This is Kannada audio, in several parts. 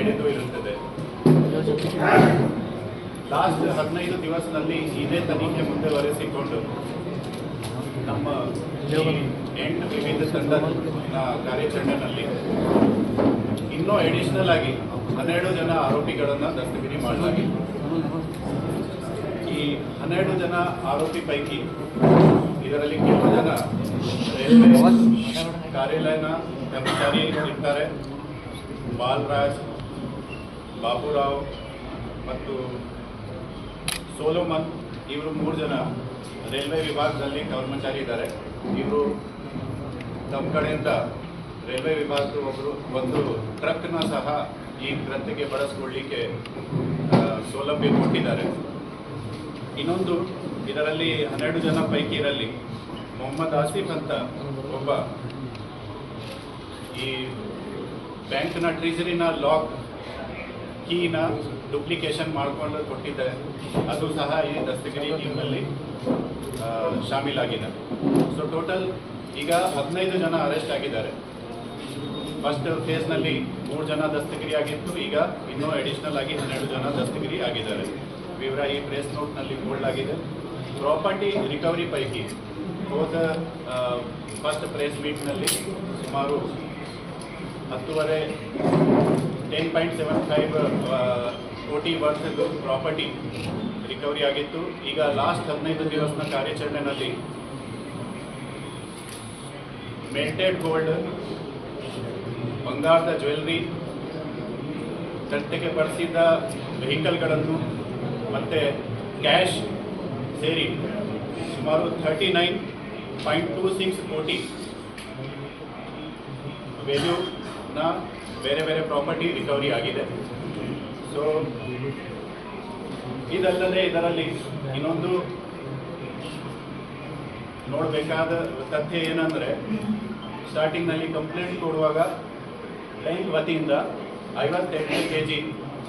ಎಳೆದು ಇರುತ್ತದೆ. ಲಾಸ್ಟ್ ಹದಿನೈದು ದಿವಸದಲ್ಲಿ ಇದೇ ತನಿಖೆ ಮುಂದುವರೆಸಿಕೊಂಡು ನಮ್ಮ ಎಂಟು ವಿವಿಧ ತಂಡದ ಕಾರ್ಯಾಚರಣೆಯಲ್ಲಿ ಇನ್ನೂ ಅಡಿಷನಲ್ ಆಗಿ ಹನ್ನೆರಡು ಜನ ಆರೋಪಿಗಳನ್ನು ದಸ್ತಗಿರಿ ಮಾಡಲಾಗಿದೆ. ಈ ಹನ್ನೆರಡು ಜನ ಆರೋಪಿ ಪೈಕಿ ಇದರಲ್ಲಿ ಕೆಲವು ಜನ ರೈಲ್ವೆ ಕಾರ್ಯಾಲಯನ ಕರ್ಮಚಾರಿ ಇರ್ತಾರೆ ಬಾಲರಾಜ್, ಬಾಬುರಾವ್ ಮತ್ತು ಸೋಲೋಮನ್ ಇವರು ಮೂರು ಜನ ರೈಲ್ವೆ ವಿಭಾಗದಲ್ಲಿ ಕರ್ಮಚಾರಿ ಇದ್ದಾರೆ. ಇವರು ತಮ್ಮ ಕಡೆಯಿಂದ ರೈಲ್ವೆ ವಿಭಾಗದ ಒಬ್ಬರು ಒಂದು ಟ್ರಕ್ನ ಸಹ ಈ ಗ್ರಂಥಕ್ಕೆ ಬಳಸ್ಕೊಳ್ಳಿಕ್ಕೆ ಸೌಲಭ್ಯ ಕೊಟ್ಟಿದ್ದಾರೆ. ಇನ್ನೊಂದು ಇದರಲ್ಲಿ ಹನ್ನೆರಡು ಜನ ಪೈಕಿ ಇರಲಿ. ಮೊಹಮ್ಮದ್ ಆಸಿಫ್ ಅಂತ ಒಬ್ಬ ಈ ಬ್ಯಾಂಕ್ನ ಟ್ರೆಜರಿನ ಲಾಕ್ ಕೀನ ಡುಪ್ಲಿಕೇಶನ್ ಮಾಡಿಕೊಂಡು ಕೊಟ್ಟಿದ್ದಾರೆ. ಅದು ಸಹ ಈ ದಸ್ತಗಿರಿ ಟೀಮ್ನಲ್ಲಿ ಶಾಮೀಲಾಗಿದೆ. ಸೊ ಟೋಟಲ್ ಈಗ ಹದಿನೈದು ಜನ ಅರೆಸ್ಟ್ ಆಗಿದ್ದಾರೆ. ಫಸ್ಟ್ ಫೇಸ್ನಲ್ಲಿ ಮೂರು ಜನ ದಸ್ತಗಿರಿ ಆಗಿತ್ತು. ಈಗ ಇನ್ನೂ ಅಡಿಷನಲ್ ಆಗಿ ಹನ್ನೆರಡು ಜನ ದಸ್ತಗಿರಿ ಆಗಿದ್ದಾರೆ. ವಿವರ ಈ ಪ್ರೆಸ್ ನೋಟ್ನಲ್ಲಿ ಬೋಲ್ಡ್ ಆಗಿದೆ. ಪ್ರಾಪರ್ಟಿ ರಿಕವರಿ ಪೈಕಿ ಹೋದ ಫಸ್ಟ್ ಪ್ರೆಸ್ ಮೀಟ್ನಲ್ಲಿ ಸುಮಾರು ಹತ್ತುವರೆ ಟೆನ್ ಪಾಯಿಂಟ್ ಸೆವೆನ್ ಫೈವ್ ಕೋಟಿ ವರ್ಷದ್ದು ಪ್ರಾಪರ್ಟಿ ರಿಕವರಿ ಆಗಿತ್ತು. ಈಗ ಲಾಸ್ಟ್ ಹದಿನೈದು ದಿವಸದ ಕಾರ್ಯಾಚರಣೆಯಲ್ಲಿ ಮೆಲ್ಟೆಡ್ ಗೋಲ್ಡ್ ಬಂಗಾರದ ಜ್ಯುವೆಲ್ರಿ ಕೃತ್ಯಕ್ಕೆ ಬಳಸಿದ ವೆಹಿಕಲ್ಗಳನ್ನು ಮತ್ತು ಕ್ಯಾಶ್ ಸೇರಿ ಸುಮಾರು thirty nine point two six ಕೋಟಿ ವ್ಯಾಲ್ಯೂನ ಬೇರೆ ಬೇರೆ ಪ್ರಾಪರ್ಟಿ ರಿಕವರಿ ಆಗಿದೆ. ಸೊ ಇದಲ್ಲದೆ ಇದರಲ್ಲಿ ಇನ್ನೊಂದು ನೋಡಬೇಕಾದ ತಥ್ಯ ಏನಂದರೆ ಸ್ಟಾರ್ಟಿಂಗ್ನಲ್ಲಿ ಕಂಪ್ಲೇಂಟ್ ಕೊಡುವಾಗ ಬ್ಯಾಂಕ್ ವತಿಯಿಂದ ಐವತ್ತೆಂಟು ಕೆ ಜಿ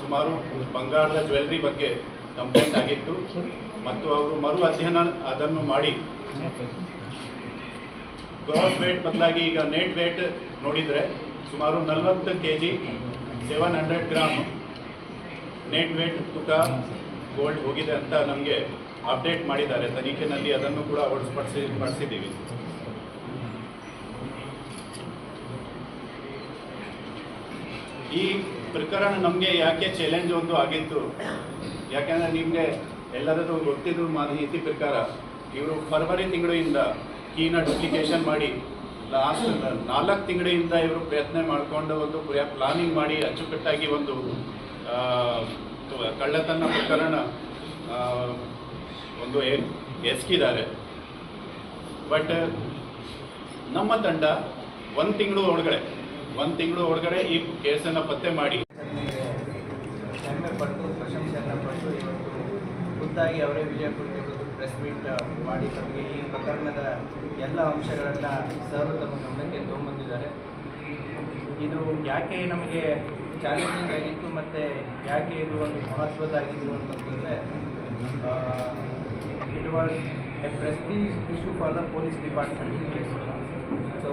ಸುಮಾರು ಬಂಗಾರದ ಜ್ಯುವೆಲ್ರಿ ಬಗ್ಗೆ ಕಂಪ್ಲೇಂಟ್ ಆಗಿತ್ತು. ಮತ್ತು ಅವರು ಮರು ಅಧ್ಯಯನ ಅದನ್ನು ಮಾಡಿ. ಗ್ರಾಸ್ ವೇಟ್ ಬದಲಾಗಿ ಈಗ ನೆಟ್ ವೇಟ್ ನೋಡಿದರೆ ಸುಮಾರು ನಲವತ್ತು K G seven hundred gram net weight ತೂಕ ಗೋಲ್ಡ್ ಹೋಗಿದೆ ಅಂತ ನಮಗೆ ಅಪ್ಡೇಟ್ ಮಾಡಿದ್ದಾರೆ. ತನಿಖೆನಲ್ಲಿ ಅದನ್ನು ಕೂಡ ಹೊಡೆಸ್ಪಡಿಸಿ ಪಡಿಸಿದ್ದೀವಿ ಈ ಪ್ರಕರಣ ನಮಗೆ ಯಾಕೆ ಚಾಲೆಂಜ್ ಒಂದು ಆಗಿತ್ತು? ಯಾಕೆಂದರೆ ನಿಮಗೆ ಎಲ್ಲರದ್ದು ಗೊತ್ತಿದ್ದು ಮಾಹಿತಿ ಪ್ರಕಾರ ಇವರು ಫರ್ವರಿ ತಿಂಗಳಿಂದ ಕೀನ ಡುಪ್ಲಿಕೇಶನ್ ಮಾಡಿ ಲಾಸ್ಟ್ ನಾಲ್ಕು ತಿಂಗಳಿಂದ ಇವರು ಪ್ರಯತ್ನ ಮಾಡಿಕೊಂಡು ಒಂದು ಪ್ಲಾನಿಂಗ್ ಮಾಡಿ ಅಚ್ಚುಕಟ್ಟಾಗಿ ಒಂದು ಕಳ್ಳತನ ಪ್ರಕರಣ ಒಂದು ಎಸ್ಕಿದ್ದಾರೆ. ಬಟ್ ನಮ್ಮ ತಂಡ ಒಂದು ತಿಂಗಳು ಒಳಗಡೆ, ಒಂದು ತಿಂಗಳು ಒಳಗಡೆ ಈ ಕೇಸನ್ನು ಪತ್ತೆ ಮಾಡಿ. ಪಟ್ಟು ಪ್ರಶಂಸೆಯನ್ನು ಪಟ್ಟು ಇವತ್ತು ಖುದ್ದಾಗಿ ಅವರೇ ವಿಜಯಪುರಕ್ಕೆ ಬಂದು ಪ್ರೆಸ್ ಮೀಟ್ ಮಾಡಿ ತಮಗೆ ಈ ಪ್ರಕರಣದ ಎಲ್ಲ ಅಂಶಗಳನ್ನು ಸರ್ ತಮ್ಮ ಗಮನಕ್ಕೆ ತಗೊಂಡ್ಬಂದಿದ್ದಾರೆ. ಇದು ಯಾಕೆ ನಮಗೆ ಚಾಲೆಂಜಿಂಗ್ ಆಗಿತ್ತು ಮತ್ತು ಯಾಕೆ ಇದು ಒಂದು ಮಹತ್ವದಾಗಿತ್ತು ಅಂತಂದರೆ it was a prestige issue for the police department so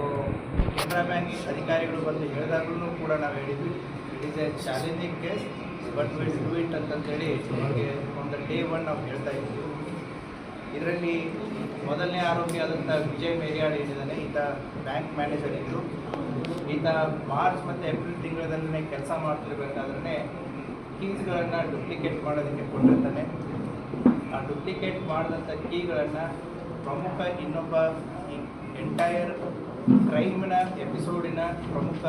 Canara bank ಅಧಿಕಾರಿಗಳು ಬಂದು ಹೇಳಿದಾಗಲೂ ಕೂಡ ನಾವು ಹೇಳಿದ್ವಿ it is a challenging case but will do it ಅಂತಂತೇಳಿ ನಮಗೆ ಒಂದು ಡೇ ಒನ್ ನಾವು ಹೇಳ್ತಾ ಇದ್ವಿ. ಇದರಲ್ಲಿ ಮೊದಲನೇ ಆರೋಪಿ ಆದಂಥ ವಿಜಯ್ ಮೇರಿಯಾಡ್ ಏನಿದ್ದಾನೆ, ಈತ ಬ್ಯಾಂಕ್ ಮ್ಯಾನೇಜರ್ ಇದ್ದರು ಈತ ಮಾರ್ಚ್ ಮತ್ತು ಏಪ್ರಿಲ್ ತಿಂಗಳಲ್ಲೇ ಕೆಲಸ ಮಾಡ್ತಿರ್ಬೇಕಾದ್ರೆ ಕೀಸ್ಗಳನ್ನು ಡುಪ್ಲಿಕೇಟ್ ಮಾಡೋದಕ್ಕೆ ಕೊಟ್ಟಿರ್ತಾನೆ. ಆ ಡುಪ್ಲಿಕೇಟ್ ಮಾಡಿದಂಥ ಕೀಗಳನ್ನು ಪ್ರಮುಖ ಇನ್ನೊಬ್ಬ ಎಂಟೈರ್ ಕ್ರೈಮ್ನ ಎಪಿಸೋಡಿನ ಪ್ರಮುಖ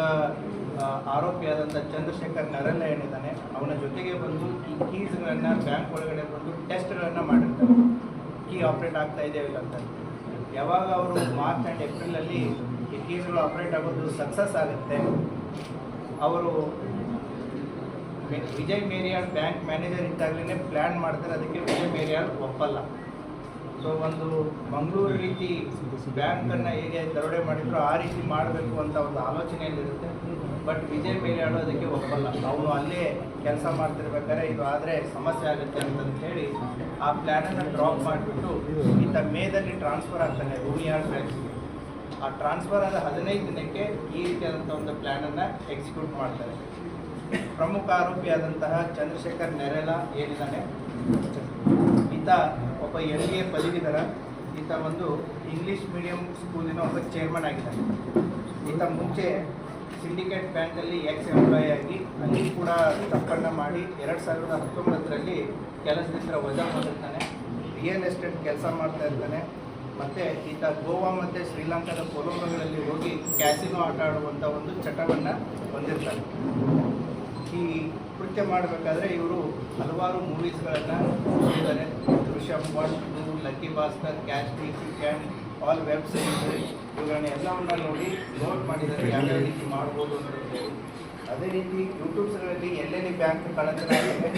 ಆರೋಪಿ ಆರೋಪಿಯಾದಂಥ ಚಂದ್ರಶೇಖರ್ ನರಲ್ಲ ಏನಿದ್ದಾನೆ, ಅವನ ಜೊತೆಗೆ ಬಂದು ಈ ಕೀಸ್ಗಳನ್ನು ಬ್ಯಾಂಕ್ ಒಳಗಡೆ ಬಂದು ಟೆಸ್ಟ್ಗಳನ್ನು ಮಾಡಿರ್ತಾರೆ ಕೀ ಆಪ್ರೇಟ್ ಆಗ್ತಾ ಇದ್ದೇವೆ ಅಂತ ಯಾವಾಗ ಅವರು ಮಾರ್ಚ್ ಆ್ಯಂಡ್ ಏಪ್ರಿಲಲ್ಲಿ ಈ ಕೀಸ್ಗಳು ಆಪ್ರೇಟ್ ಆಗೋದು ಸಕ್ಸಸ್ ಆಗುತ್ತೆ, ಅವರು ವಿಜಯ್ ಮೇರಿಯಾಳ್ ಬ್ಯಾಂಕ್ ಮ್ಯಾನೇಜರ್ ಇದ್ದಾಗಲೇ ಪ್ಲ್ಯಾನ್ ಮಾಡ್ತಾರೆ, ಅದಕ್ಕೆ ವಿಜಯ್ ಮೇರಿಯಾಳ್ ಒಪ್ಪಲ್ಲ. ಸೊ ಒಂದು ಮಂಗಳೂರು ರೀತಿ ಬ್ಯಾಂಕನ್ನು ಹೇಗೆ ದರೋಡೆ ಮಾಡಿದ್ರು, ಆ ರೀತಿ ಮಾಡಬೇಕು ಅಂತ ಒಂದು ಆಲೋಚನೆಯಲ್ಲಿರುತ್ತೆ. ಬಟ್ ವಿಜಯ್ ಮೇಲೆ ಅದಕ್ಕೆ ಒಪ್ಪಲ್ಲ. ಅವನು ಅಲ್ಲೇ ಕೆಲಸ ಮಾಡ್ತಿರ್ಬೇಕಾದ್ರೆ ಇದು ಆದರೆ ಸಮಸ್ಯೆ ಆಗುತ್ತೆ ಅಂತಂತ ಹೇಳಿ ಆ ಪ್ಲ್ಯಾನನ್ನು ಡ್ರಾಪ್ ಮಾಡಿಬಿಟ್ಟು ಈತ ಮೇದಲ್ಲಿ ಟ್ರಾನ್ಸ್ಫರ್ ಆಗ್ತಾನೆ ರೂಮಿಯಾರ್ ಬ್ಯಾಂಕ್ಸ್ಗೆ ಆ ಟ್ರಾನ್ಸ್ಫರ್ ಆದ ಹದಿನೈದು ದಿನಕ್ಕೆ ಈ ರೀತಿಯಾದಂಥ ಒಂದು ಪ್ಲ್ಯಾನನ್ನು ಎಕ್ಸಿಕ್ಯೂಟ್ ಮಾಡ್ತಾರೆ. ಪ್ರಮುಖ ಆರೋಪಿಯಾದಂತಹ ಚಂದ್ರಶೇಖರ್ ನೆರೆಲ ಏನಿದ್ದಾನೆ? ಈತ ಒಬ್ಬ ಎಲ್ ಎ ಪದವೀಧರ ಈತ ಒಂದು ಇಂಗ್ಲಿಷ್ ಮೀಡಿಯಂ ಸ್ಕೂಲಿನ ಒಬ್ಬ ಚೇರ್ಮನ್ ಆಗಿದ್ದಾರೆ ಈತ ಮುಂಚೆ ಸಿಂಡಿಕೇಟ್ ಬ್ಯಾಂಕಲ್ಲಿ ಎಕ್ಸ್ ಎಂಪ್ಲಾಯಿ ಆಗಿ ಅಲ್ಲಿ ಕೂಡ ತಪ್ಪನ್ನು ಮಾಡಿ ಎರಡು ಸಾವಿರದ ಹತ್ತೊಂಬತ್ತರಲ್ಲಿ ಕೆಲಸದಿಂದ ವಜಾ ಮಾಡಿರ್ತಾನೆ ರಿಯಲ್ ಎಸ್ಟೇಟ್ ಕೆಲಸ ಮಾಡ್ತಾ ಇರ್ತಾನೆ. ಮತ್ತು ಈತ ಗೋವಾ ಮತ್ತು ಶ್ರೀಲಂಕಾದ ಕೊಲಂಬೋಗಳಲ್ಲಿ ಹೋಗಿ ಕ್ಯಾಸಿನೋ ಆಟ ಆಡುವಂಥ ಒಂದು ಚಟವನ್ನು ಹೊಂದಿರ್ತಾನೆ. ಈ ಕೃತ್ಯ ಮಾಡಬೇಕಾದ್ರೆ ಇವರು ಹಲವಾರು ಮೂವೀಸ್ಗಳನ್ನು ನೋಡಿದ್ದಾರೆ. Rishabh one two Lucky Bhaskar cash D can all web series ಇವುಗಳನ್ನ ಎಲ್ಲವನ್ನ ನೋಡಿ ನೋಟ್ ಮಾಡಿದ್ದಾರೆ. ಯಾವ ರೀತಿ ಮಾಡ್ಬೋದು ಅಂತ ಅದೇ ರೀತಿ ಯೂಟ್ಯೂಬ್ಸ್ಗಳಲ್ಲಿ ಎಲ್ಲೆಲ್ಲಿ ಬ್ಯಾಂಕ್ ಕಳ್ಳತನ ಆಗಿದೆ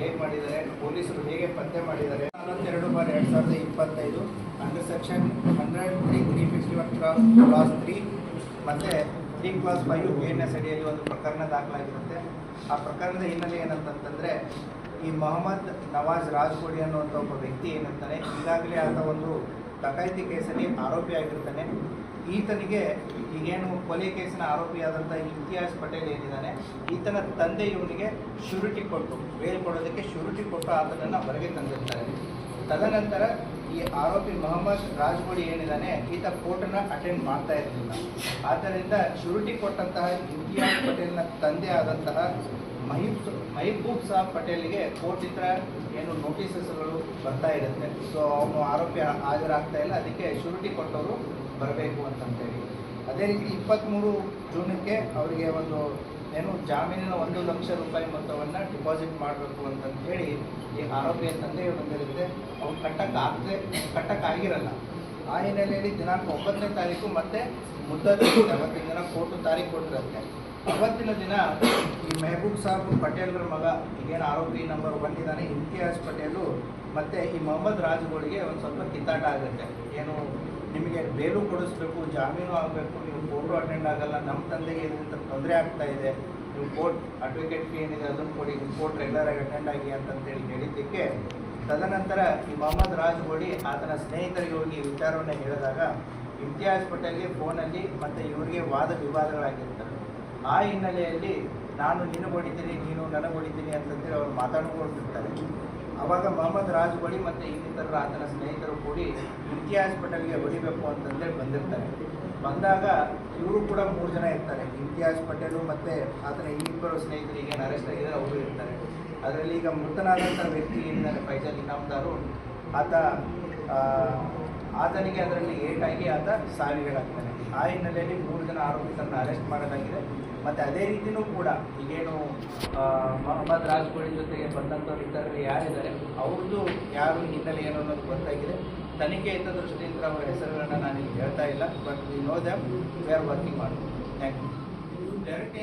ಹೇಗೆ ಮಾಡಿದ್ದಾರೆ, ಪೊಲೀಸರು ಹೇಗೆ ಪತ್ತೆ ಮಾಡಿದ್ದಾರೆ. ನಲವತ್ತೆರಡು ಬಾರ್ ಎರಡು ಸಾವಿರದ ಇಪ್ಪತ್ತೈದು under section hundred three three fifty one cross three ಮತ್ತು ತ್ರೀ ಕ್ಲಾಸ್ ಫೈವ್ ಎಸ್ ಅಡಿಯಲ್ಲಿ ಒಂದು ಪ್ರಕರಣ ದಾಖಲಾಗಿರುತ್ತೆ. ಆ ಪ್ರಕರಣದ ಹಿನ್ನೆಲೆ ಏನಂತಂತಂದರೆ, ಈ ಮೊಹಮ್ಮದ್ ನವಾಜ್ ರಾಜ್ಕೋಡಿ ಅನ್ನುವಂಥ ಒಬ್ಬ ವ್ಯಕ್ತಿ ಏನಂತಾನೆ, ಈಗಾಗಲೇ ಆತ ಒಂದು ಡಕಾಯಿತಿ ಕೇಸಲ್ಲಿ ಆರೋಪಿ ಆಗಿರ್ತಾನೆ. ಈತನಿಗೆ ಈಗೇನು ಕೊಲೆ ಕೇಸಿನ ಆರೋಪಿಯಾದಂಥ ಇಮ್ತಿಯಾಜ್ ಪಟೇಲ್ ಏನಿದ್ದಾನೆ, ಈತನ ತಂದೆ ಇವನಿಗೆ ಶುರುಟಿ ಕೊಟ್ಟು, ಬೇಲ್ ಕೊಡೋದಕ್ಕೆ ಶುರುಟಿ ಕೊಟ್ಟು ಆತನನ್ನು ಹೊರಗೆ ತಂದಿರ್ತಾರೆ. ತದನಂತರ ಈ ಆರೋಪಿ ಮೊಹಮ್ಮದ್ ರಾಜ್ಗೋಡಿ ಏನಿದ್ದಾನೆ, ಈತ ಕೋರ್ಟನ್ನ ಅಟೆಂಡ್ ಮಾಡ್ತಾ ಇರಲಿಲ್ಲ. ಆದ್ದರಿಂದ ಶುರುಟಿ ಕೊಟ್ಟಂತಹ ಇಮ್ತಿಯಾಜ್ ಪಟೇಲ್ನ ತಂದೆ ಆದಂತಹ ಮಹಿಬ್ ಮಹಿಬೂಬ್ ಸಾಬ್ ಪಟೇಲ್ಗೆ ಕೋರ್ಟಿಂದ ಏನು ನೋಟಿಸಸ್ಗಳು ಬರ್ತಾ ಇರುತ್ತೆ. ಸೊ ಅವನು ಆರೋಪಿ ಹಾಜರಾಗ್ತಾ ಇಲ್ಲ. ಅದಕ್ಕೆ ಶುರುಟಿ ಕೊಟ್ಟವರು ಬರಬೇಕು ಅಂತಂತೇಳಿ. ಅದೇ ರೀತಿ ಇಪ್ಪತ್ತ್ಮೂರು ಜೂನಕ್ಕೆ ಅವರಿಗೆ ಒಂದು ಏನು ಜಾಮೀನಿನ ಒಂದು ಲಕ್ಷ ರೂಪಾಯಿ ಮೊತ್ತವನ್ನು ಡಿಪಾಸಿಟ್ ಮಾಡಬೇಕು ಅಂತಂದು ಹೇಳಿ ಈ ಆರೋಪಿಯ ತಂದೆ ಬಂದಿರುತ್ತೆ ಅವ್ರು ಕಟ್ಟಕ್ಕೆ ಆಗದೆ ಕಟ್ಟಕ್ಕಾಗಿರಲ್ಲ ಆ ಹಿನ್ನೆಲೆಯಲ್ಲಿ ದಿನಾಂಕ ಒಂಬತ್ತನೇ ತಾರೀಕು ಮತ್ತೆ ಮುದ್ದತೆ ಅವತ್ತಿನ ದಿನ ಕೋರ್ಟು ತಾರೀಕು ಕೊಟ್ಟಿರುತ್ತೆ. ಅವತ್ತಿನ ದಿನ ಈ ಮೆಹಬೂಬ್ ಸಾಬ್ ಪಟೇಲ್ರ ಮಗ, ಈಗೇನು ಆರೋಪಿ ನಂಬರ್ ಒನ್ ಇದ್ದಾನೆ, ಇಮ್ತಿಯಾಜ್ ಪಟೇಲು, ಮತ್ತು ಈ ಮೊಹಮ್ಮದ್ ರಾಜುಗಳಿಗೆ ಒಂದು ಸ್ವಲ್ಪ ಕಿತ್ತಾಟ ಆಗುತ್ತೆ. ಏನು ನಿಮಗೆ ಬೇಲು ಕೊಡಿಸ್ಬೇಕು, ಜಾಮೀನು ಆಗಬೇಕು, ನೀವು ಕೋರ್ಟು ಅಟೆಂಡ್ ಆಗಲ್ಲ ನಮ್ಮ ತಂದೆಗೆ ಏನಂತ ತೊಂದರೆ ಆಗ್ತಾ ಇದೆ, ನೀವು ಕೋರ್ಟ್ ಅಡ್ವೊಕೇಟ್ ಫೀ ಏನಿದೆ ಅದನ್ನು ಕೊಡಿ ನೀವು ಕೋರ್ಟ್ ರೆಗ್ಯುಲರ್ ಆಗಿ ಅಟೆಂಡ್ ಆಗಿ ಅಂತಂತೇಳಿ ಹೇಳಿದ್ದಕ್ಕೆ, ತದನಂತರ ಈ ಮೊಹಮ್ಮದ್ ಓಡಿ ಆತನ ಸ್ನೇಹಿತರಿಗೆ ಹೋಗಿ ವಿಚಾರವನ್ನು ಹೇಳಿದಾಗ ಇಮ್ತಿಯಾಜ್ ಪಟೇಲ್ಗೆ ಫೋನಲ್ಲಿ ಮತ್ತು ಇವರಿಗೆ ವಾದ ವಿವಾದಗಳಾಗಿರ್ತವೆ. ಆ ಹಿನ್ನೆಲೆಯಲ್ಲಿ ನಾನು ನಿನಗೆ ಹೊಡಿತೀನಿ ನೀನು ನನಗೆ ಹೊಡಿತೀನಿ ಅಂತಂದೇಳಿ ಅವ್ರು ಮಾತಾಡ್ಕೊಂಡಿರ್ತಾರೆ ಅವಾಗ ಮೊಹಮ್ಮದ್ ರಾಜ್ಗೋಡಿ ಮತ್ತು ಇನ್ನಿತರ ಆತನ ಸ್ನೇಹಿತರು ಕೂಡಿ ಇಮ್ತಿಯಾಜ್ ಹಾಸ್ಪಿಟಲ್ಗೆ ಹೊಡಿಬೇಕು ಅಂತಂದೇಳಿ ಬಂದಿರ್ತಾರೆ. ಬಂದಾಗ ಇವರು ಕೂಡ ಮೂರು ಜನ ಇರ್ತಾರೆ. ಇಮ್ತಿಯಾಜ್ ಪಟೇಲು ಮತ್ತು ಆತನ ಇನ್ನಿಬ್ಬರು ಸ್ನೇಹಿತರಿಗೆ ಈಗೇನು ಅರೆಸ್ಟ್ ಆಗಿದ್ದಾರೆ ಅವರು ಇರ್ತಾರೆ. ಅದರಲ್ಲಿ ಈಗ ಮೃತನಾದಂಥ ವ್ಯಕ್ತಿ ಏನಿದ್ದಾನೆ ಫೈಜಲ್ ಇನಾಮ್ದಾರು. ಆತ ಆತನಿಗೆ ಅದರಲ್ಲಿ ಏಟಾಗಿ ಆತ ಸಾವಿಗೀಡಾಗ್ತಾನೆ. ಆ ಹಿನ್ನೆಲೆಯಲ್ಲಿ ಮೂರು ಜನ ಆರೋಪಿತರನ್ನು ಅರೆಸ್ಟ್ ಮಾಡಲಾಗಿದೆ. ಮತ್ತು ಅದೇ ರೀತಿಯೂ ಕೂಡ ಈಗೇನು ಮೊಹಮ್ಮದ್ ರಾಜ್ಗೋಳಿ ಜೊತೆಗೆ ಬಂದಂಥವ್ರು ಇತರರು ಯಾರಿದ್ದಾರೆ, ಅವ್ರದ್ದು ಯಾರು ಹಿನ್ನೆಲೆ ಏನು ಅನ್ನೋದು ಗೊತ್ತಾಗಿದೆ. ತನಿಖೆ ಇದ್ದ ದೃಷ್ಟಿಯಿಂದ ಅವರ ಹೆಸರುಗಳನ್ನ ನಾನು ಹೇಳ್ತಾ ಇಲ್ಲ, but we know them we are working ಮಾಡಿ ಥ್ಯಾಂಕ್ ಯು. ಡೈರೆಕ್ಟ್